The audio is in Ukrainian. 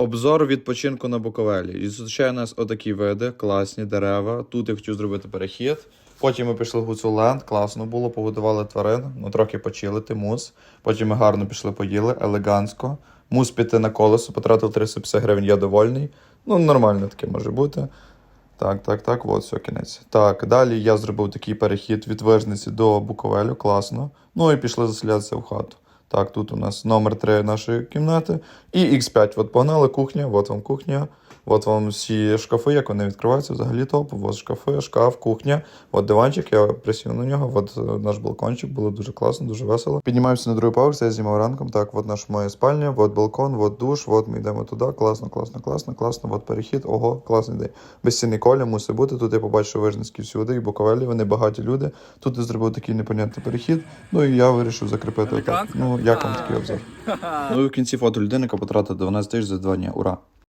Обзор відпочинку на Буковелі. І зустрічає нас отакі види, класні дерева. Тут я хотів зробити перехід. Потім ми пішли в Гуцуленд, класно було, погодували тварин, ну трохи почилити, мус. Потім ми гарно пішли поїли, елегантсько. Мус піти на колесо, потратив 350 гривень, я довольний. Ну, нормально таке може бути. Так, так, так, от все, кінець. Так, далі я зробив такий перехід від Вижниці до Буковелю, класно. Ну і пішли заселятися в хату. Так, тут у нас номер 3 нашої кімнати. І X5. От погнали кухня, от вам кухня. От вам всі шкафи, як вони відкриваються, взагалі топ. От шкафи, шкаф, кухня. От диванчик, я присів на нього. От е, наш балкончик, було дуже класно, дуже весело. Піднімаємося на другий поверх, я знімав ранком. Так, от наша моя спальня, от балкон, от душ, от ми йдемо туди. Класно, класно, класно, класно. От перехід. Ого, класний день. Безцінний коля мусить бути. Тут я побачив Вижницькі всюди, і Буковелі, вони багаті люди. Тут я зробив такий непонятний перехід. Ну і я вирішив закріпити отак. Ну, як вам такий обзор? Ну і в кінці фото людини, яка потратила 12 тисяч за два дні. Ура!